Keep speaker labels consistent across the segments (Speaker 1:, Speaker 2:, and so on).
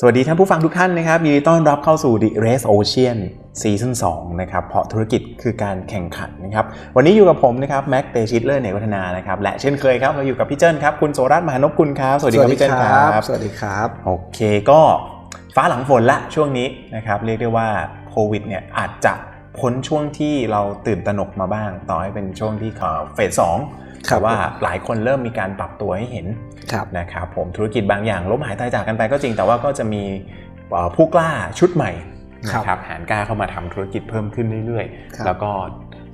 Speaker 1: สวัสดีท่านผู้ฟังทุกท่านนะครับยินดีต้อนรับเข้าสู่ The Race Ocean ซีซั่น2นะครับเพราะธุรกิจคือการแข่งขันนะครับวันนี้อยู่กับผมนะครับแม็กเตชิตเลอร์เนกวัฒนานะครับและเช่นเคยครับเราอยู่กับพี่เจิ้นครับคุณโสรัตน์มหานพคุณครับสวัสดีครับพี่เจิ้นครับ
Speaker 2: สวัสดีครับ
Speaker 1: โอเคก็ฟ้าหลังฝนละช่วงนี้นะครับเรียกได้ว่าโควิดเนี่ยอาจจะพ้นช่วงที่เราตื่นตระหนกมาบ้าง ต่อให้เป็นช่วงที่เขาเฟสสอง
Speaker 2: ครับ
Speaker 1: แต่ว่าหลายคนเริ่มมีการปรับตัวให้เห็น
Speaker 2: ครับ
Speaker 1: นะครับผมธุรกิจบางอย่างล้มหายตายจากกันไปก็จริงแต่ว่าก็จะมีเอ่อผู้กล้าชุดใหม่นะครับหานกล้าเข้ามาทำธุรกิจเพิ่มขึ้นเรื่อย
Speaker 2: ครับ
Speaker 1: ๆแล้วก็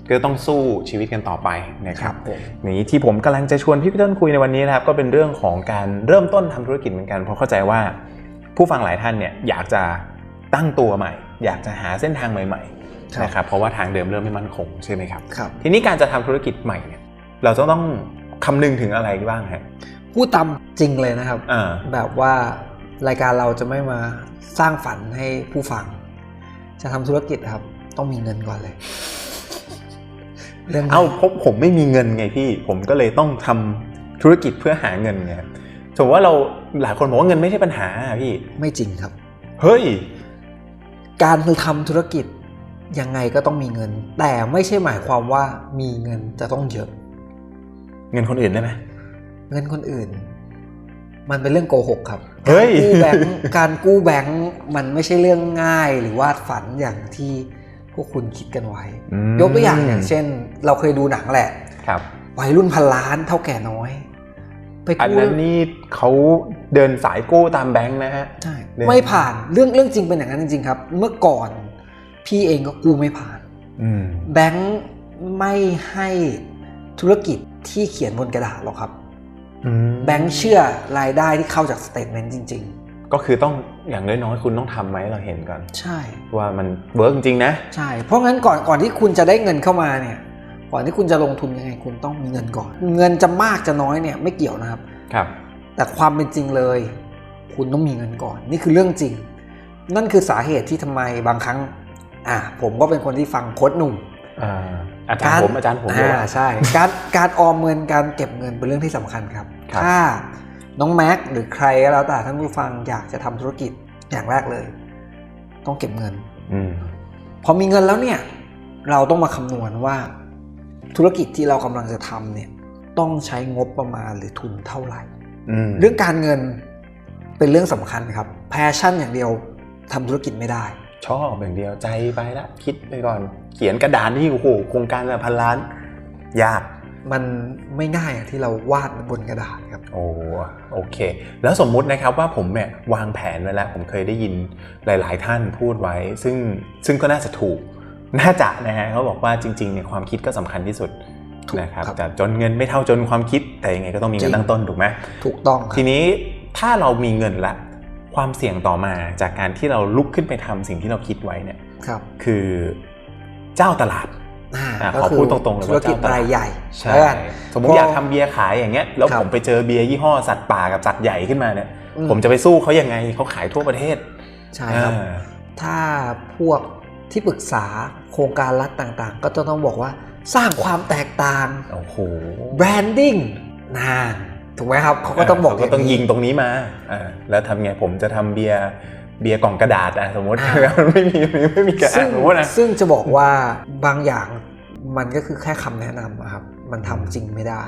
Speaker 1: ก็ต้องสู้ชีวิตกันต่อไปนะค
Speaker 2: ค
Speaker 1: รั
Speaker 2: รั
Speaker 1: บบ
Speaker 2: ผม
Speaker 1: นี้ที่ผมกำลังจะชวนพี่พีเติ้ลคุยในวันนี้นะครับก็เป็นเรื่องของการเริ่มต้นทำธุรกิจเหมือนกันเพราะเข้าใจว่า ผู้ฟังหลายท่านเนี่ยอยากจะตั้งตัวใหม่ อยากจะหาเส้นทางใหม่ๆนะครับเพราะว่าทางเดิมเริ่มไม่มั่นคงใช่ไหมครับ
Speaker 2: ครับ
Speaker 1: ทีนี้การจะทำธุรกิจใหม่เนี่ย เราจะต้องคำนึงถึงอะไรบ้างฮะ
Speaker 2: พูดตามจริงเลยนะครับ
Speaker 1: อ่า
Speaker 2: แบบว่ารายการเราจะไม่มาสร้างฝันให้ผู้ฟัง จะทำธุรกิจครับ ต้องมีเงินก่อนเลยเรื่อง
Speaker 1: เอ้าเพราะผมไม่มีเงินไงพี่ ผมก็เลยต้องทำธุรกิจเพื่อหาเงินไงสมมติว่าเราหลายคนบอกว่าเงินไม่ใช่ปัญหาอะพี่
Speaker 2: ไม่จริงครับ
Speaker 1: เฮ้ย
Speaker 2: การทำธุรกิจยังไงก็ต้องมีเงิน แต่ไม่ใช่หมายความว่ามีเงินจะต้องเยอะ
Speaker 1: เงินคนอื่นได้ไหม
Speaker 2: เงินคนอื่น มันเป็นเรื่องโกหกครับ
Speaker 1: เฮ้ย
Speaker 2: กู้แบงค์การกู้แบงค์มันไม่ใช่เรื่องง่ายหรือวาดฝันอย่างที่พวกคุณคิดกันไว้
Speaker 1: ม
Speaker 2: ยกตัวอย่างอย่างเช่น เราเคยดูหนังแหละ
Speaker 1: ครับ
Speaker 2: วัยรุ่นพันล้านเท่าแก่น้อยไป
Speaker 1: อัน
Speaker 2: กู้
Speaker 1: นั้นนี่เขาเดินสายกู้ตามแบงค์นะฮะ
Speaker 2: ใช่
Speaker 1: เรื่อง
Speaker 2: ไม่ผ่านเรื่องเรื่องจริงเป็นอย่างนั้นจริง ๆ ครับ เมื่อก่อนพี่เองก็กู้ไม่ผ่าน
Speaker 1: อืม
Speaker 2: แบงค์ไม่ให้ธุรกิจ ที่เขียนบนกระดาษหรอกครับ
Speaker 1: อืม
Speaker 2: แบงค์เชื่อรายได้ที่เข้าจากสเตทเมนต์จริง
Speaker 1: ก็คือต้องอย่างน้อยๆคุณต้องทำไหมเราเห็นก่อน
Speaker 2: ๆใช่
Speaker 1: ว่ามันเวิร์กจริงๆนะ
Speaker 2: ใช่ เพราะงั้นก่อนก่อนที่คุณจะได้เงินเข้ามาเนี่ย ก่อนที่คุณจะลงทุนยังไงคุณต้องมีเงินก่อน เงินจะมากจะน้อยเนี่ยไม่เกี่ยวนะครับ
Speaker 1: ครับ
Speaker 2: แต่ความเป็นจริงเลย คุณต้องมีเงินก่อน นี่คือเรื่องจริง นั่นคือสาเหตุที่ทำไมบางครั้ง อะผมก็เป็นคนที่ฟังโค้ดหนุ่ม
Speaker 1: อ่าอาจารย์ผมอาจารย์ผมด้วย
Speaker 2: อ่าใช่การการออมเงินการเก็บเงินเป็นเรื่องที่สำคัญครับ
Speaker 1: ครับ
Speaker 2: ถ้าน้องแม็กหรือใครก็แล้วแต่ท่านผู้ฟังอยากจะทำธุรกิจอย่างแรกเลย ต้องเก็บเงิน
Speaker 1: อืม
Speaker 2: พอมีเงินแล้วเนี่ย เราต้องมาคำนวณว่า ธุรกิจที่เรากำลังจะทำเนี่ย ต้องใช้งบประมาณหรือทุนเท่าไหร่
Speaker 1: อืม
Speaker 2: เรื่องการเงินเป็นเรื่องสำคัญครับ แพชชั่นอย่างเดียวทำธุรกิจไม่ได้
Speaker 1: ชอบอย่างเดียวใจไปละคิดไปก่อน เขียนกระดานที่โอ้โหโครงการละพันล้าน ยาก
Speaker 2: มันไม่ง่ายอย่างที่เราวาดบนกระดาษครับ
Speaker 1: โอ้โอเค แล้วสมมุตินะครับว่าผมเนี่ยวางแผนไว้แล้วผมเคยได้ยินหลาย ๆ ท่านพูดไว้ ซึ่งซึ่งก็น่าจะถูกน่าจะนะฮะเขาบอกว่าจริงๆเนี่ยความคิดก็สำคัญที่สุด
Speaker 2: ถูก
Speaker 1: นะครับ
Speaker 2: ครับ
Speaker 1: แต่จนเงินไม่เท่าจนความคิดแต่ยังไงก็ต้องมี
Speaker 2: จริ
Speaker 1: เงิน
Speaker 2: ง
Speaker 1: ตั้งต้นถูกไหม
Speaker 2: ถูกต้องครั
Speaker 1: ที
Speaker 2: บ
Speaker 1: นี้ถ้าเรามีเงินละ ความเสี่ยงต่อมาจากการที่เราลุกขึ้นไปทำสิ่งที่เราคิดไว้เนี่ย
Speaker 2: ครับ
Speaker 1: คือเจ้าตลาด
Speaker 2: อ่า
Speaker 1: อะ
Speaker 2: ก็
Speaker 1: ขอ
Speaker 2: คือ
Speaker 1: พูดตรงๆเลย
Speaker 2: ธุร
Speaker 1: ว่า
Speaker 2: กิจ
Speaker 1: เจ้าตลาด
Speaker 2: รายใหญ่
Speaker 1: ใช่
Speaker 2: แล้วกัน
Speaker 1: สมมติ
Speaker 2: พอ
Speaker 1: อ
Speaker 2: อ
Speaker 1: ยากทำเบียร์ขายอย่างเงี้ยแล้ว
Speaker 2: ครับ
Speaker 1: ผมไปเจอเบียร์ยี่ห้อสัตว์ป่ากับสัตว์ใหญ่ขึ้นมาเนี่ย
Speaker 2: อื
Speaker 1: ผมจะไปสู้เขายังไงเขาขายทั่วประเทศ
Speaker 2: ใช่ครับ
Speaker 1: อ่า
Speaker 2: ถ้าพวกที่ปรึกษาโครงการรัฐต่างๆ ก็จะต้องบอกว่าสร้างความแตกต่าง
Speaker 1: โอ้โห
Speaker 2: แบรนดิ้งนาน ถูกไหมครับเขาก็ต้องบอก
Speaker 1: เขาก็ต้องา
Speaker 2: นี้
Speaker 1: ยิงตรงนี้มาอ่าแล้วทำไงผมจะทำเบียร์เบียร์กล่องกระดาษอะสมมติ
Speaker 2: อ่า
Speaker 1: มันไม่มีไม่มีกระดา
Speaker 2: ซึ่
Speaker 1: ษ
Speaker 2: ง
Speaker 1: สมมตินะ
Speaker 2: ซึ่งจะบอกว่าบางอย่างมันก็คือแค่คำแนะนำอะครับ มันทำจริงไม่ได้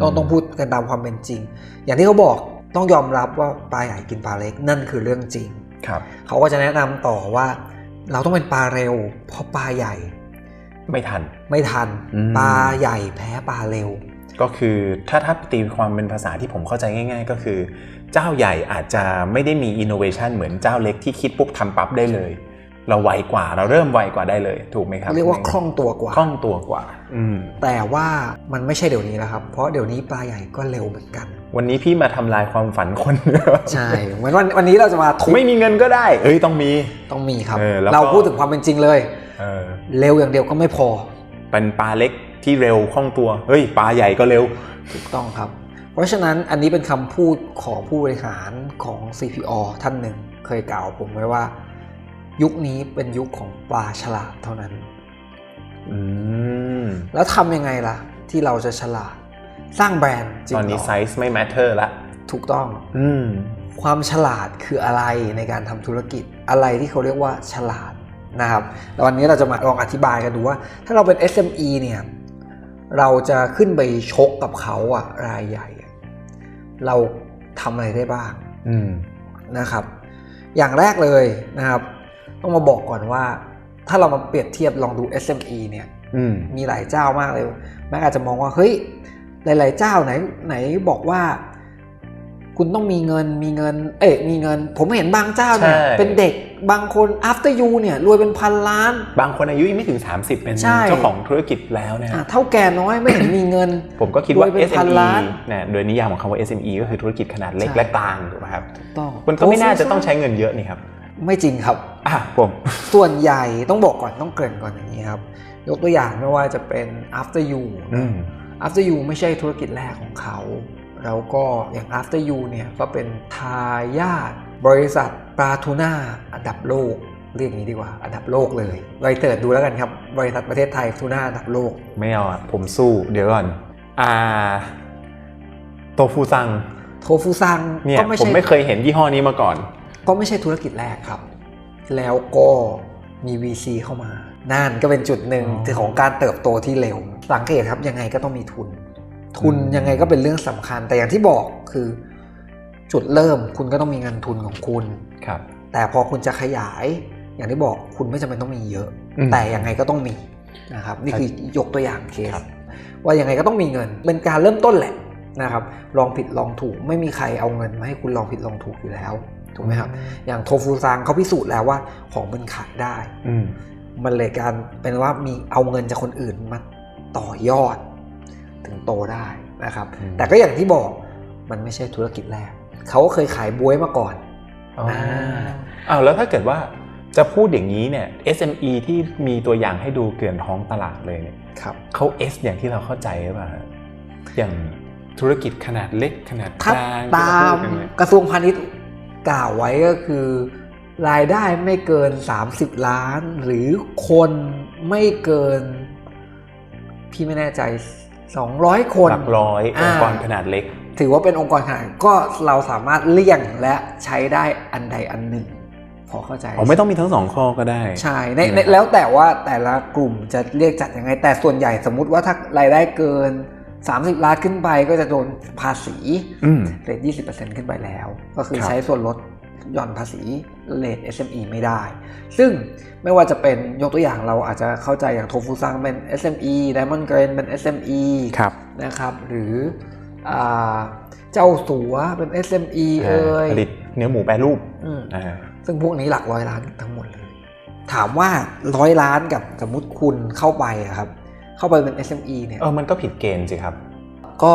Speaker 2: ต้อง
Speaker 1: อืม
Speaker 2: ต้องพูดกันตามความเป็นจริง อย่างที่เขาบอกต้องยอมรับว่าปลาใหญ่กินปลาเล็กนั่นคือเรื่องจริง
Speaker 1: ครับ
Speaker 2: เขาก็จะแนะนำต่อว่า เราต้องเป็นปลาเร็ว เพราะปลาใหญ่
Speaker 1: ไม่ทัน
Speaker 2: ไม่ทัน
Speaker 1: อืม
Speaker 2: ปลาใหญ่แพ้ปลาเร็ว
Speaker 1: ก็คือถ้าถ้าตีความเป็นภาษาที่ผมเข้าใจง่าย ๆ ก็คือ เจ้าใหญ่อาจจะไม่ได้มีอินโนเวชันเหมือนเจ้าเล็กที่คิดปุ๊บทำปั๊บได้เลย เราไวกว่าเราเริ่มไวกว่าได้เลย ถูกไหมครับ
Speaker 2: เรียกว่าคล่องตัวกว่า
Speaker 1: คล่องตัวกว่า อืม
Speaker 2: แต่ว่ามันไม่ใช่เดี๋ยวนี้แล้วครับ เพราะเดี๋ยวนี้ปลาใหญ่ก็เร็วเหมือนกัน
Speaker 1: วันนี้พี่มาทำลายความฝันคน
Speaker 2: ใช่เหมือนวันวันนี้เราจะมาทุบ
Speaker 1: ไม่มีเงินก็ได้ เอ้ยต้องมี
Speaker 2: ต้องมีครับ
Speaker 1: เออแล้วก็
Speaker 2: เราพูดถึงความเป็นจริงเลย
Speaker 1: เออ
Speaker 2: เร็วอย่างเดียวก็ไม่พอ
Speaker 1: เป็นปลาเล็ก ที่เร็วคล่องตัว เฮ้ยปลาใหญ่ก็เร็ว
Speaker 2: ถูกต้องครับ เพราะฉะนั้นอันนี้เป็นคำพูดของผู้บริหารของ CPO ท่านหนึ่ง เคยกล่าวผมไว้ว่า ยุคนี้เป็นยุคของปลาฉลาดเท่านั้น
Speaker 1: อืม
Speaker 2: แล้วทำยังไงล่ะ ที่เราจะฉลาด สร้างแบรนด์จริง
Speaker 1: ตอนนี้
Speaker 2: เหร
Speaker 1: ไซส์ไม่ matter ละ
Speaker 2: ถูกต้อง
Speaker 1: อืม
Speaker 2: ความฉลาดคืออะไรในการทำธุรกิจอะไรที่เขาเรียกว่าฉลาดนะครับแล้ววันนี้เราจะมาลองอธิบายกันดูว่า ถ้าเราเป็น SME เนี่ย เราจะขึ้นไปชกกับเขาอะรายใหญ่อะเราทำอะไรได้บ้าง
Speaker 1: อืม
Speaker 2: นะครับ อย่างแรกเลยนะครับ ต้องมาบอกก่อนว่า ถ้าเรามาเปรียบเทียบลองดู SME เนี่ย
Speaker 1: อืม
Speaker 2: มีหลายเจ้ามากเลยแม้อาจจะมองว่าเฮ้ยหลาย ๆ เจ้าไหนไหนบอกว่า คุณต้องมีเงินมีเงิน เอ๊ะมีเงิน ผมเห็นบางเจ้าเนี่ย
Speaker 1: ใช่
Speaker 2: เป็นเด็กบางคน after you เนี่ยรวยเป็นพันล้าน
Speaker 1: บางคนอายุยังไม่ถึง 30 เป็น
Speaker 2: ใช่
Speaker 1: เจ้าของธุรกิจแล้วนะ
Speaker 2: อะ
Speaker 1: ฮะ
Speaker 2: เท่าแก่น้อยไม่เห็นมีเงิน
Speaker 1: ผมก็คิดว่า
Speaker 2: รวยเป็นพัน
Speaker 1: SME
Speaker 2: ล้าน
Speaker 1: นะโดยนิยามของคำว่า SME ก็คือธุรกิจขนาดเล็ก
Speaker 2: ใช่
Speaker 1: และกลางถูกไหมครับ
Speaker 2: ถูกต้อง
Speaker 1: คุณก็ไม่น่าจะต้องใช้เงินเยอะนี่ครับ
Speaker 2: ไม่จริงครับ
Speaker 1: อะผม
Speaker 2: ส่วนใหญ่ต้องบอกก่อนต้องเกริ่นก่อนอย่างนี้ครับ ยกตัวอย่างไม่ว่าจะเป็น after you
Speaker 1: อืม
Speaker 2: after you ไม่ใช่ธุรกิจแรกของเขา แล้วก็อย่าง after you เนี่ยก็เป็นทายาทบริษัทปลาทูน่าอันดับโลกเรียกอย่างนี้ดีกว่าอันดับโลกเลยไปเติร์ดดูแล้วกันครับบริษัทประเทศไทยทูน่าอันดับโลก
Speaker 1: ไม่เอาอะผมสู้เดี๋ยวก่อนอ่าโตฟูซัง
Speaker 2: โทฟูซัง
Speaker 1: เนี่ย
Speaker 2: ก็ไม่
Speaker 1: ผม
Speaker 2: ใช่
Speaker 1: ไม่เคยเห็นยี่ห้อนี้มาก่อน
Speaker 2: ก็ไม่ใช่ธุรกิจแรกครับ แล้วก็มี VC เข้ามา นั่นก็เป็นจุดหนึ่ง
Speaker 1: อ๋อ
Speaker 2: ที่ของการเติบโตที่เร็วสังเกตครับยังไงก็ต้องมีทุน ทุน
Speaker 1: อืม
Speaker 2: ยังไงก็เป็นเรื่องสำคัญ แต่อย่างที่บอกคือจุดเริ่มคุณก็ต้องมีเงินทุนของคุณ
Speaker 1: ครับ
Speaker 2: แต่พอคุณจะขยาย อย่างที่บอกคุณไม่จำเป็นต้องมีเยอะ
Speaker 1: อืม
Speaker 2: แต่ยังไงก็ต้องมีนะครับนี่คือยกตัวอย่างเคส
Speaker 1: ครับ
Speaker 2: ว่ายังไงก็ต้องมีเงินเป็นการเริ่มต้นแหละนะครับลองผิดลองถูกไม่มีใครเอาเงินมาให้คุณลองผิดลองถูกอยู่แล้วถูกไหมครับอย่างโทฟูซังเขาพิสูจน์แล้วว่าของมันขายได้
Speaker 1: อืม
Speaker 2: มันเลยการเป็นว่ามีเอาเงินจากคนอื่นมาต่อยอด ถึงโตได้นะครับ
Speaker 1: อืม
Speaker 2: แต่ก็อย่างที่บอกมันไม่ใช่ธุรกิจแรก เขาก็เคยขายบวยมาก่อน
Speaker 1: อ๋ออ้าวแล้วถ้าเกิดว่าจะพูดอย่างนี้เนี่ย SME ที่มีตัวอย่างให้ดูเกลื่อนท้องตลาดเลยเนี่ย
Speaker 2: ครับ
Speaker 1: เขา S อย่างที่เราเข้าใจหรือเปล่าฮะอย่างธุรกิจขนาดเล็กขนาดก
Speaker 2: ถ้า
Speaker 1: ลาง
Speaker 2: ตาม
Speaker 1: ที่เรพูดกันเนี่ย
Speaker 2: กระทรวงพาณิชย์กล่าวไว้ก็คือ รายได้ไม่เกิน 30 ล้าน หรือคนไม่เกิน พี่ไม่แน่ใจ 200 คน
Speaker 1: หลักร้อยองค์กรขนาดเล็ก
Speaker 2: ถือว่าเป็นองค์กรขนาดก็เราสามารถเลี่ยงและใช้ได้อันใดอันหนึ่ง พอเข้าใจ
Speaker 1: อ๋อไม่ต้องมีทั้งสองข้อก็ได้
Speaker 2: ใช่ในในแล้วแต่ว่าแต่ละกลุ่มจะเรียกจัดยังไง แต่ส่วนใหญ่สมมุติว่าถ้ารายได้เกิน 30 ล้านขึ้นไปก็จะโดนภาษี
Speaker 1: อืม
Speaker 2: เรท20%ขึ้นไปแล้ว ก็คือ
Speaker 1: ครับ
Speaker 2: ใช้ส่วนลด หย่อนภาษีเรท SME ไม่ได้ ซึ่งไม่ว่าจะเป็นยกตัวอย่างเราอาจจะเข้าใจอย่างโทฟูซังเป็น SME Diamond Grain เป็น SME
Speaker 1: ครับ
Speaker 2: นะครับหรืออาเจ้าสัวเป็น SME เอ่ย
Speaker 1: ผลิตเนื้อหมูแปรรูป
Speaker 2: อืม
Speaker 1: อ่า
Speaker 2: ซึ่งพวกนี้หลักร้อยล้านทั้งหมดเลย ถามว่าร้อยล้านกับสมมติคุณเข้าไปอะครับ เข้าไปเป็น SME เนี่ย
Speaker 1: เออมันก็ผิดเกณฑ์สิครับ
Speaker 2: ก็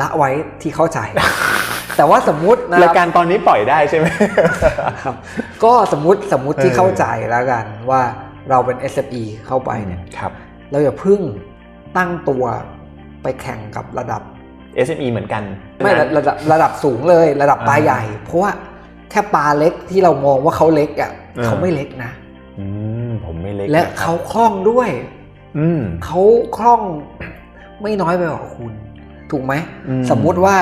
Speaker 2: ละไว้ที่เข้าใจ แต่ว่าสมมุตินะค
Speaker 1: ราย
Speaker 2: รับ
Speaker 1: การตอนนี้ปล่อยได้ใช่ไหม
Speaker 2: ครับ ก็สมมติสมมติที่
Speaker 1: เออ
Speaker 2: เข้าใจแล้วกันว่าเราเป็น SME เข้าไปเนี่ย
Speaker 1: ครับ
Speaker 2: เราอย่าเพึ่งตั้งตัวไปแข่งกับระดับ
Speaker 1: SME เหมือนกัน
Speaker 2: ไม่ระระดับระดับสูงเลยระดับปลา
Speaker 1: อ่า
Speaker 2: ใหญ่ เพราะว่าแค่ปลาเล็กที่เรามองว่าเขาเล็กอะ
Speaker 1: เออ
Speaker 2: เขาไม่เล็กนะ
Speaker 1: อืมผมไม่เล็ก
Speaker 2: และ
Speaker 1: นครับ
Speaker 2: เขาคล่องด้วย
Speaker 1: อืม
Speaker 2: เขาคล่องไม่น้อยไปกว่าคุณ ถูกไหม
Speaker 1: อืม
Speaker 2: สมมุติว่า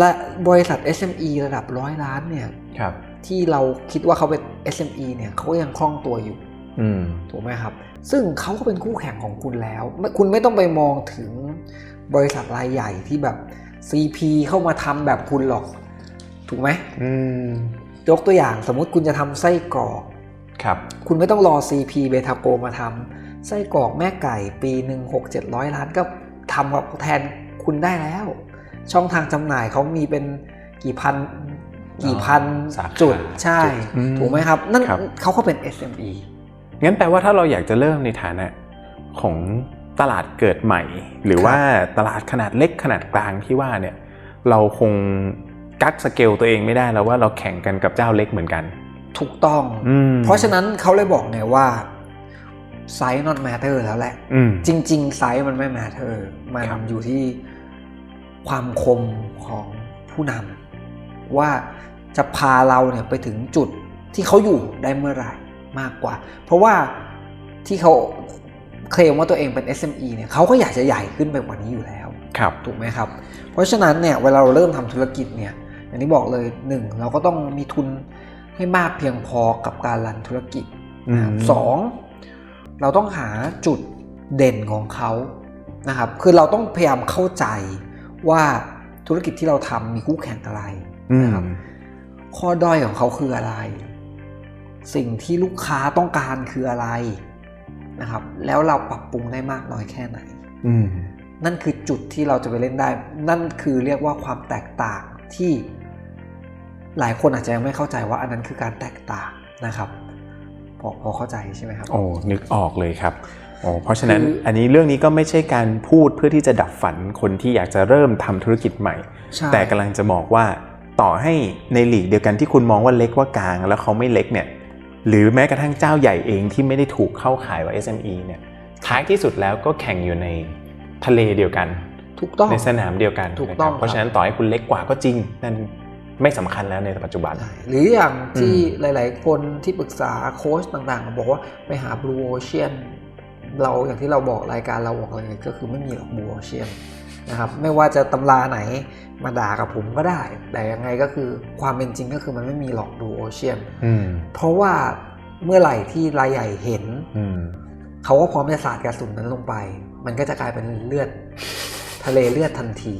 Speaker 2: ละบริษัท SME ระดับร้อยล้านเนี่ย
Speaker 1: ครับ
Speaker 2: ที่เราคิดว่าเขาเป็น SME เนี่ยเขายังคล่องตัวอยู่
Speaker 1: อืม
Speaker 2: ถูกไหมครับ ซึ่งเขาก็เป็นคู่แข่งของคุณแล้วไม่คุณไม่ต้องไปมองถึงบริษัทรายใหญ่ที่แบบ CP เข้ามาทำแบบคุณหรอก ถูกไหม
Speaker 1: อืม
Speaker 2: ยกตัวอย่างสมมุติคุณจะทำไส้กรอก
Speaker 1: ครับ
Speaker 2: คุณไม่ต้องรอ CP เบทาโกมาทำไส้กรอกแม่ไก่ปีหนึ่งหกเจ็ดร้อยล้านก็ทำกับแทนคุณได้แล้ว ช่องทางจำหน่ายเขามีเป็นกี่พันกี่พัน
Speaker 1: สาขา
Speaker 2: จุดใช่
Speaker 1: จุดอืม
Speaker 2: ถูกไหมครับ นั่น
Speaker 1: ครับ
Speaker 2: เขาก็เป็น SME
Speaker 1: งั้นแปลว่าถ้าเราอยากจะเริ่มในฐานะของตลาดเกิดใหม่ หรือว่าตลาดขนาดเล็กขนาดกลางที่ว่าเนี่ยเราคงกักสเกลตัวเองไม่ได้แล้วว่าเราแข่งกันกับเจ้าเล็กเหมือนกัน
Speaker 2: ถูกต้อง
Speaker 1: อืม
Speaker 2: เพราะฉะนั้นเขาเลยบอกไงว่า size not matter แล้วแหละ
Speaker 1: อืม
Speaker 2: จริง ๆ ไซส์มันไม่ matter มัน
Speaker 1: ครับ
Speaker 2: อยู่ที่ ความคมของผู้นำว่าจะพาเราเนี่ยไปถึงจุดที่เขาอยู่ได้เมื่อไหร่มากกว่า เพราะว่าที่เขาเคลมว่าตัวเองเป็น SME เนี่ยเขาก็อยากจะใหญ่ขึ้นไปกว่านี้อยู่แล้ว
Speaker 1: ครับ
Speaker 2: ถูกไหมครับ เพราะฉะนั้นเนี่ยเวลาเราเริ่มทำธุรกิจเนี่ยอย่างที่บอกเลยหนึ่งเราก็ต้องมีทุนให้มากเพียงพอกับการรันธุรกิจ
Speaker 1: อืม
Speaker 2: สองเราต้องหาจุดเด่นของเขานะครับ คือเราต้องพยายามเข้าใจ ว่าธุรกิจที่เราทำมีคู่แข่งอะไร
Speaker 1: อืม
Speaker 2: นะครับข้อด้อยของเขาคืออะไร สิ่งที่ลูกค้าต้องการคืออะไรนะครับ แล้วเราปรับปรุงได้มากน้อยแค่ไหน
Speaker 1: อืม
Speaker 2: นั่นคือจุดที่เราจะไปเล่นได้ นั่นคือเรียกว่าความแตกต่างที่หลายคนอาจจะยังไม่เข้าใจว่าอันนั้นคือการแตกต่างนะครับ พอพอเข้าใจใช่ไหมครับ
Speaker 1: โอ้นึกออกเลยครับ โอ้เพราะฉะนั้น
Speaker 2: คืออั
Speaker 1: อันนี้เรื่องนี้ก็ไม่ใช่การพูดเพื่อที่จะดับฝันคนที่อยากจะเริ่มทำธุรกิจใหม่
Speaker 2: ใช่
Speaker 1: แต่กำลังจะบอกว่าต่อให้ในหลีกเดียวกันที่คุณมองว่าเล็กว่ากลาง แล้วเขาไม่เล็กเนี่ยหรือแม้กระทั่งเจ้าใหญ่เองที่ไม่ได้ถูกเข้าขายว่า SME เนี่ยท้ายที่สุดแล้วก็แข่งอยู่ในทะเลเดียวกัน
Speaker 2: ถูกต้อง
Speaker 1: ในสนามเดียวกัน
Speaker 2: ถูกต้อง
Speaker 1: นะครับเพราะฉะนั้นต่อให้คุณเล็กกว่าก็จริงนั่นไม่สำคัญแล้วในปัจจุบัน
Speaker 2: ใช่หรืออย่างที่
Speaker 1: อืม
Speaker 2: หลาย ๆ คนที่ปรึกษาโค้ชต่าง ๆ บอกว่าไปหา Blue Ocean เราอย่างที่เราบอกรายการเราบอกเลยก็คือไม่มีหรอก Blue Ocean นะครับไม่ว่าจะตำราไหนมาด่ากับผมก็ได้ แต่ยังไงก็คือความเป็นจริงก็คือมันไม่มีหรอก Blue Ocean
Speaker 1: อืม
Speaker 2: เพราะว่าเมื่อไหร่ที่รายใหญ่เห็น
Speaker 1: อืม
Speaker 2: เขาก็พร้อมจะสาดกระสุนนั้นลงไป มันก็จะกลายเป็นเลือดทะเลเลือดทันที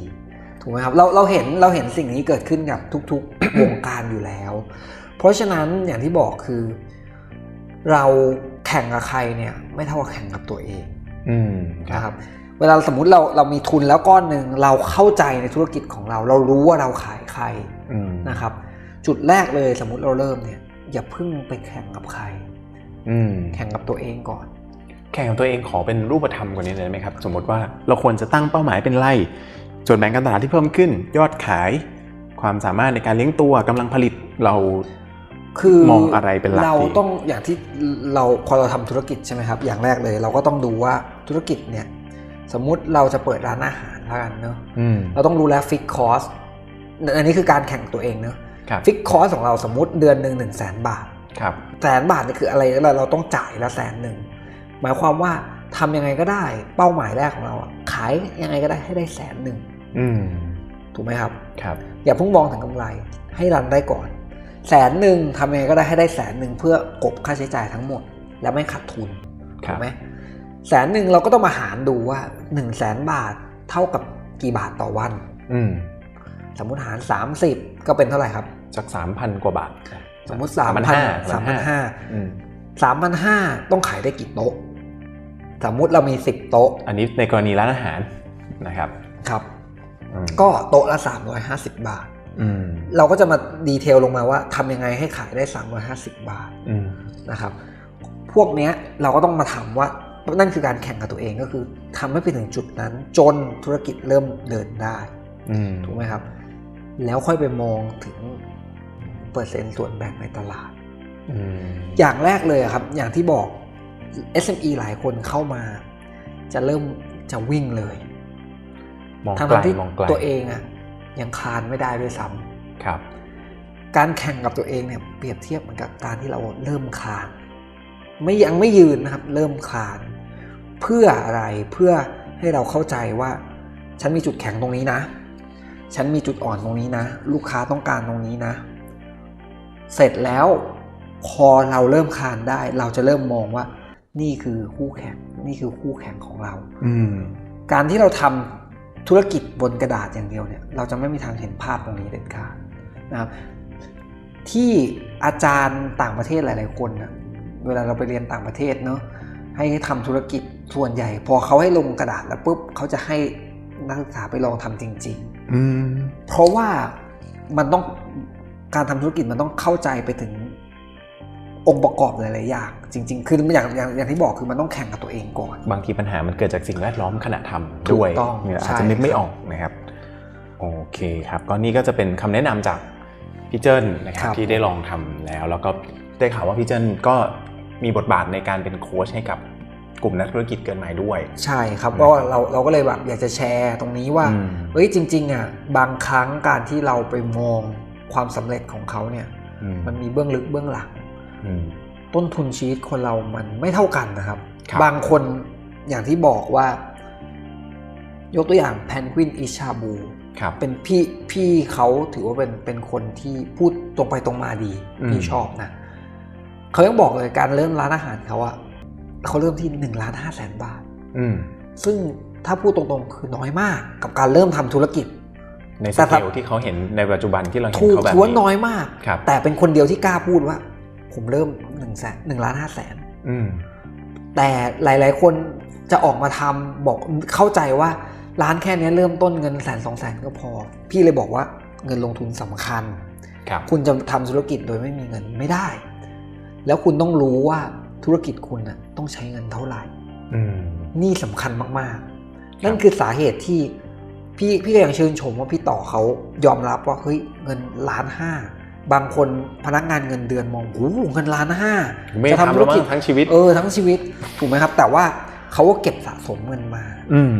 Speaker 2: ถูกไหมครับเราเราเห็นเราเห็นสิ่งนี้เกิดขึ้นกับทุกๆวงการอยู่แล้ว เพราะฉะนั้นอย่างที่บอกคือ เรา แข่งกับใครเนี่ยไม่เท่ากับแข่งกับตัวเอง
Speaker 1: อืม
Speaker 2: นะครับเวลาสมมุติเราเรามีทุนแล้วก้อนหนึ่งเราเข้าใจในธุรกิจของเรา เรารู้ว่าเราขายใคร
Speaker 1: อืม
Speaker 2: นะครับ จุดแรกเลยสมมุติเราเริ่มเนี่ยอย่าเพิ่งไปแข่งกับใคร
Speaker 1: อืม
Speaker 2: แข่งกับตัวเองก่อน
Speaker 1: แข่งกับตัวเองขอเป็นรูปธรรมกว่านี้เลยได้ไหมครับ สมมติว่าเราควรจะตั้งเป้าหมายเป็นไร่ส่วนแบ่งการตลาดที่เพิ่มขึ้น ยอดขายความสามารถในการเลี้ยงตัวกำลังผลิตเรา
Speaker 2: คือ
Speaker 1: มองอะไรเป็นหลัก
Speaker 2: เรา
Speaker 1: ดี
Speaker 2: ต้องอย่างที่เราพอเราทำธุรกิจใช่ไหมครับ อย่างแรกเลย เราก็ต้องดูว่าธุรกิจเนี่ย สมมุติเราจะเปิดร้านอาหารแล้วกันเนาะ
Speaker 1: อืม
Speaker 2: เราต้องรู้แล้วฟิกคอสอันนี้คือการแข่งตัวเองเนาะ
Speaker 1: ครับ
Speaker 2: ฟิกคอสของเราสมมุติเดือนหนึ่งหนึ่งแสนบาท
Speaker 1: ครับ
Speaker 2: แสนบาทนี่คืออะไรเราเราต้องจ่ายละแสนหนึ่งหมายความว่าทำยังไงก็ได้ เป้าหมายแรกของเราอะขายยังไงก็ได้ให้ได้แสนหนึ่ง
Speaker 1: อืม
Speaker 2: ถูกไหมครับ
Speaker 1: ครับ
Speaker 2: อย่าเพิ่งมองถึงกำไรให้รันได้ก่อน แสนหนึ่งทำยังไงก็ได้ให้ได้แสนหนึ่งเพื่อกบค่าใช้จ่ายทั้งหมด แล้วไม่ขาดทุน
Speaker 1: ค
Speaker 2: ถู
Speaker 1: รับ
Speaker 2: กไหมแสนหนึ่งเราก็ต้องมาหารดูว่า1นึ่งแสนบาทเท่ากับกี่บาทต่อวัน
Speaker 1: อืม
Speaker 2: สมมุติหาร30ก็เป็นเท่าไหร่ครับ
Speaker 1: สักสามพันกว่าบาท
Speaker 2: สมมุติ3 0 0 0
Speaker 1: ห้า
Speaker 2: สามพันห้า
Speaker 1: อืม
Speaker 2: สามพันห้าต้องขายได้กี่โต๊ะ สมมุติเรามี10โต๊ะ
Speaker 1: อันนี้ในกรณีร้านอาหารนะครับ
Speaker 2: ครับ
Speaker 1: อืม
Speaker 2: ก็โต๊ะละ350บาท
Speaker 1: อืม
Speaker 2: เราก็จะมาดีเทลลงมาว่าทำยังไงให้ขายได้ 350 บาท
Speaker 1: อืม
Speaker 2: นะครับพวกเนี้ยเราก็ต้องมาถามว่านั่นคือการแข่งกับตัวเองก็คือทำให้ไปถึงจุดนั้น จนธุรกิจเริ่มเดินได้
Speaker 1: อืม
Speaker 2: ถูกไหมครับ แล้วค่อยไปมองถึงเปอร์เซ็นต์ส่วนแบ่งในตลาด
Speaker 1: อืม
Speaker 2: อย่างแรกเลยอะครับ อย่างที่บอก SME หลายคนเข้ามา จะเริ่มจะวิ่งเลย
Speaker 1: มอง
Speaker 2: ทั้ง
Speaker 1: ไกล
Speaker 2: ๆที่
Speaker 1: มองไกล
Speaker 2: ตัวเองอะ ยังคลานไม่ได้ด้วยซ้ำ
Speaker 1: ครับ
Speaker 2: การแข่งกับตัวเองเนี่ยเปรียบเทียบเหมือนกับการที่เราเริ่มคลาน ไม่ยังไม่ยืนนะครับ เริ่มคลาน เพื่ออะไรเพื่อให้เราเข้าใจว่า ฉันมีจุดแข็งตรงนี้นะ ฉันมีจุดอ่อนตรงนี้นะ ลูกค้าต้องการตรงนี้นะ เสร็จแล้วพอเราเริ่มคลานได้ เราจะเริ่มมองว่า นี่คือคู่แข่ง นี่คือคู่แข่งของเรา
Speaker 1: อืม
Speaker 2: การที่เราทำ ธุรกิจบนกระดาษอย่างเดียวเนี่ยเราจะไม่มีทางเห็นภาพตรงนี้เด็ดขาดนะครับที่อาจารย์ต่างประเทศหลาย ๆ คนนะเวลาเราไปเรียนต่างประเทศเนาะให้ทำธุรกิจส่วนใหญ่ พอเขาให้ลงกระดาษแล้วปุ๊บเขาจะให้นักศึกษาไปลองทำจริง
Speaker 1: อืม
Speaker 2: ๆเพราะว่ามันต้องการทำธุรกิจมันต้องเข้าใจไปถึง องค์ประกอบหลายๆอย่างจริง ๆ คืออย่างอย่างอย่างที่บอกคือมันต้องแข่งกับตัวเองก่อน
Speaker 1: บางทีปัญหามันเกิดจากสิ่งแวดล้อมขณะทำ
Speaker 2: ถูก
Speaker 1: ด้วย
Speaker 2: ต้อง
Speaker 1: เนี่ยอาจ
Speaker 2: ใช่
Speaker 1: จะนึกไม่
Speaker 2: ครับ
Speaker 1: ออกนะครับโอเคครับก็นี่ก็จะเป็นคำแนะนำจากพี่เจิ้นนะครับที่ได้ลองทำแล้ว แล้วก็ได้ข่าวว่าพี่เจิ้นก็มีบทบาทในการเป็นโค้ชให้กับกลุ่มนักธุรกิจเกินใหม่ด้วย
Speaker 2: ใช่ครับ
Speaker 1: นะครับ
Speaker 2: เพราะว่าเราเราก็เลยแบบอยากจะแชร์ตรงนี้ว่า
Speaker 1: อืม
Speaker 2: เฮ้ยจริงๆอะบางครั้งการที่เราไปมองความสำเร็จของเขาเนี่ย
Speaker 1: อืม
Speaker 2: มันมีเบื้องลึกเบื้องหลัง
Speaker 1: อืม
Speaker 2: ต้นทุนชีวิตคนเรามันไม่เท่ากันนะครับ
Speaker 1: ครับ
Speaker 2: บางคนอย่างที่บอกว่า ยกตัวอย่างแพนกวินอิชาบู
Speaker 1: ครับ
Speaker 2: เป็นพี่พี่เขาถือว่าเป็นเป็นคนที่พูดตรงไปตรงมาดี
Speaker 1: อืม
Speaker 2: พี่ชอบนะเขายังบอกเลยการเริ่มร้านอาหารเขาอะเขาเริ่มที่หนึ่งล้านห้าแสนบาท
Speaker 1: อืม
Speaker 2: ซึ่งถ้าพูดตรงๆคือน้อยมากกับการเริ่มทำธุรกิจ
Speaker 1: ในส
Speaker 2: แต่
Speaker 1: เก
Speaker 2: ถ้า
Speaker 1: ลที่เขาเห็นในปัจจุบันที่เราเห็น
Speaker 2: ถูก
Speaker 1: เขาแบบ
Speaker 2: ถือว่า
Speaker 1: นี้
Speaker 2: น้อยมาก
Speaker 1: ครับ
Speaker 2: แต่เป็นคนเดียวที่กล้าพูดว่า ผมเริ่มหนึ่งแสนหนึ่งล้านห้าแสน
Speaker 1: อืม
Speaker 2: แต่หลาย ๆ คนจะออกมาทำบอกเข้าใจว่าร้านแค่นี้เริ่มต้นเงินแสนสองแสนก็พอ พี่เลยบอกว่าเงินลงทุนสำคัญ
Speaker 1: ครับ
Speaker 2: คุณจะทำธุรกิจโดยไม่มีเงินไม่ได้ แล้วคุณต้องรู้ว่าธุรกิจคุณน่ะต้องใช้เงินเท่าไหร่
Speaker 1: อืม
Speaker 2: นี่สำคัญมาก ๆ นั่นคือสาเหตุที่พี่พี่ก็ยังชื่นชมว่าพี่ต่อเขายอมรับว่าเฮ้ยเงินล้านห้า บางคนพนักงานเงินเดือนมองโอ้โหเงินล้านห้า
Speaker 1: ไม่
Speaker 2: จะ
Speaker 1: ทำ
Speaker 2: ทำธุ
Speaker 1: แล้
Speaker 2: ร
Speaker 1: วมั้
Speaker 2: กิจ
Speaker 1: งทั้งชีวิต
Speaker 2: เออทั้งชีวิตถูกไหมครับ แต่ว่าเขาก็เก็บสะสมเงินมา
Speaker 1: อืม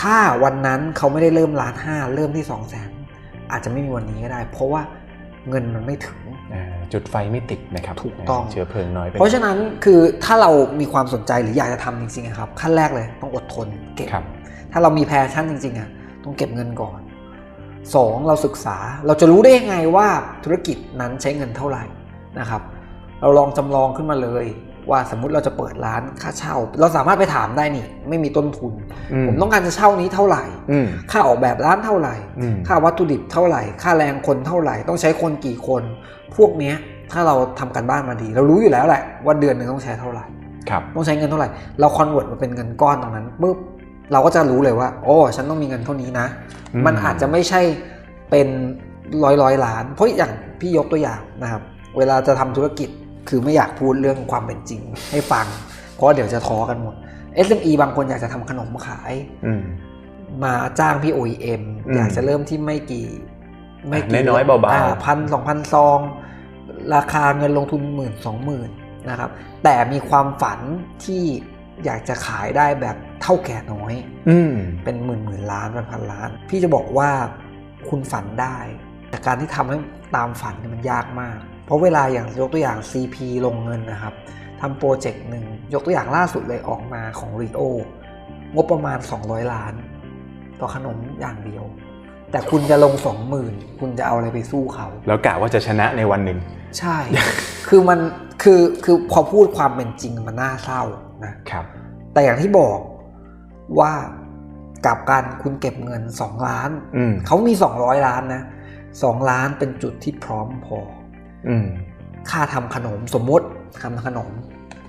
Speaker 2: ถ้าวันนั้นเขาไม่ได้เริ่มล้านห้าเริ่มที่สองแสนอาจจะไม่มีวันนี้ก็ได้ เพราะว่าเงินมันไม่ถึง
Speaker 1: อ่าจุดไฟไม่ติดนะครับ
Speaker 2: ถูกต้อง
Speaker 1: เชื้อเพลิงน้อยไป
Speaker 2: เพราะฉะนั้นคือถ้าเรามีความสนใจหรืออยากจะทำจริงๆอะครับขั้นแรกเลยต้องอดทนเก็บ
Speaker 1: ครับ
Speaker 2: ถ้าเรามีแพชชั่นจริงๆอะต้องเก็บเงินก่อน สองเราศึกษาเราจะรู้ได้ยังไงว่าธุรกิจนั้นใช้เงินเท่าไหร่นะครับ เราลองจำลองขึ้นมาเลย ว่าสมมุติเราจะเปิดร้านค่าเช่า เราสามารถไปถามได้นี่ ไม่มีต้นทุน ผมต้องการจะเช่านี้เท่าไหร่
Speaker 1: อืม
Speaker 2: ค่าออกแบบร้านเท่าไหร่
Speaker 1: อืม
Speaker 2: ค่าวัตถุดิบเท่าไหร่ ค่าแรงคนเท่าไหร่ ต้องใช้คนกี่คน พวกเนี้ยถ้าเราทำกันบ้านมาดี เรารู้อยู่แล้วแหละว่าเดือนหนึ่งต้องใช้เท่าไหร่
Speaker 1: ครับ
Speaker 2: ต้องใช้เงินเท่าไหร่ เราคอนเวิร์ตมาเป็นเงินก้อนตรงนั้นปุ๊บ เราก็จะรู้เลยว่า โอ้ ฉันต้องมีเงินเท่านี้นะ
Speaker 1: อืม
Speaker 2: มันอาจจะไม่ใช่เป็นร้อยร้อยล้าน เพราะอย่างพี่ยกตัวอย่างนะครับ เวลาจะทำธุรกิจคือไม่อยากพูดเรื่องความเป็นจริง ให้ฟัง เพราะเดี๋ยวจะท้อกันหมด SME บางคนอยากจะทำขนมขาย
Speaker 1: อืม
Speaker 2: มาจ้างพี่ OEM
Speaker 1: อืม
Speaker 2: อยากจะเริ่มที่ไม่กี่
Speaker 1: น้อยๆเบาๆ
Speaker 2: พันสองพันซอง ราคาเงินลงทุนหมื่นสองหมื่นนะครับ แต่มีความฝันที่อยากจะขายได้แบบ เท่าแก่น้อย
Speaker 1: อืม
Speaker 2: เป็นหมื่นหมื่นล้านเป็นพันล้าน พี่จะบอกว่าคุณฝันได้ แต่การที่ทำให้ตามฝันเนี่ยมันยากมาก เพราะเวลาอย่างยกตัวอย่าง CP ลงเงินนะครับทำโปรเจกต์หนึ่งยกตัวอย่างล่าสุดเลยออกมาของ Rio งบประมาณ 200 ล้าน ต่อขนมอย่างเดียว แต่คุณจะลง 20,000 คุณจะเอาอะไรไปสู้เขา
Speaker 1: แล้วกะว่าจะชนะในวันหนึ่ง
Speaker 2: ใช่ คือมันคือคือพอพูดความเป็นจริงมันน่าเศร้านะ
Speaker 1: ครับ
Speaker 2: แต่อย่างที่บอก ว่ากับการคุณเก็บเงิน2ล้าน
Speaker 1: อืม
Speaker 2: เขามี200ล้านนะ2ล้านเป็นจุดที่พร้อมพอ
Speaker 1: อืม
Speaker 2: ค่าทำขนมสมมติทำขนม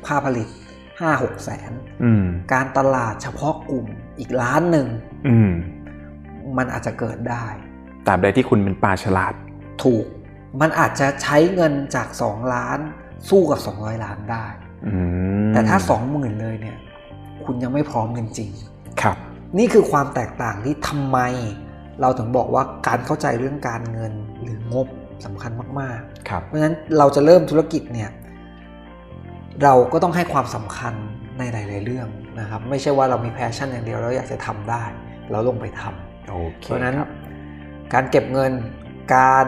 Speaker 2: ค่าผลิต5 6แสน
Speaker 1: อืม
Speaker 2: การตลาดเฉพาะกลุ่มอีกล้านหนึ่ง
Speaker 1: อืม
Speaker 2: มันอาจจะเกิดได้
Speaker 1: ตราบใดที่คุณเป็นปลาฉลาด
Speaker 2: ถูก มันอาจจะใช้เงินจาก2ล้าน สู้กับ200ล้านได้
Speaker 1: อืม
Speaker 2: แต่ถ้า20,000เลยเนี่ย คุณยังไม่พร้อมจริง
Speaker 1: ครับ
Speaker 2: ๆนี่คือความแตกต่างที่ทำไม เราถึงบอกว่าการเข้าใจเรื่องการเงินหรืองบสำคัญมาก
Speaker 1: ครับ
Speaker 2: ๆเพราะฉะนั้นเราจะเริ่มธุรกิจเนี่ยเราก็ต้องให้ความสำคัญในหลาย ๆ เรื่องนะครับ ไม่ใช่ว่าเรามีแพชชั่นอย่างเดียวแล้วอยากจะทำได้ เราลงไปทำ
Speaker 1: โอเค
Speaker 2: เพราะฉะนั้น
Speaker 1: ครับ
Speaker 2: การเก็บเงินการ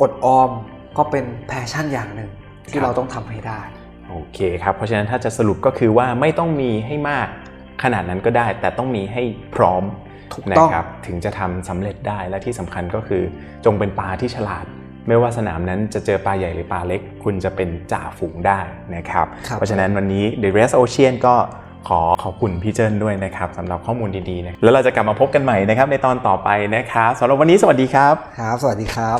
Speaker 2: อดออมก็เป็นแพชชั่นอย่างหนึ่งที่เราต้องทำให้ได้
Speaker 1: โอเคครับ เพราะฉะนั้นถ้าจะสรุปก็คือว่าไม่ต้องมีให้มากขนาดนั้นก็ได้ แต่ต้องมีให้พร้อม
Speaker 2: ถูก
Speaker 1: นะ
Speaker 2: ต้อง
Speaker 1: ครับถึงจะทำสำเร็จได้และที่สำคัญก็คือ จงเป็นปลาที่ฉลาด ไม่ว่าสนามนั้นจะเจอปลาใหญ่หรือปลาเล็ก คุณจะเป็นจ่าฝูงได้นะครับ
Speaker 2: ครับ
Speaker 1: เพราะฉะนั้นวันนี้ The Rest Ocean ก็ขอขอบคุณพี่เจิ้นด้วยนะครับสำหรับข้อมูลดีๆนะแล้วเราจะกลับมาพบกันใหม่นะครับในตอนต่อไปนะครับสำหรับวันนี้สวัสดีครับ
Speaker 2: ครับ สวัสดีครับ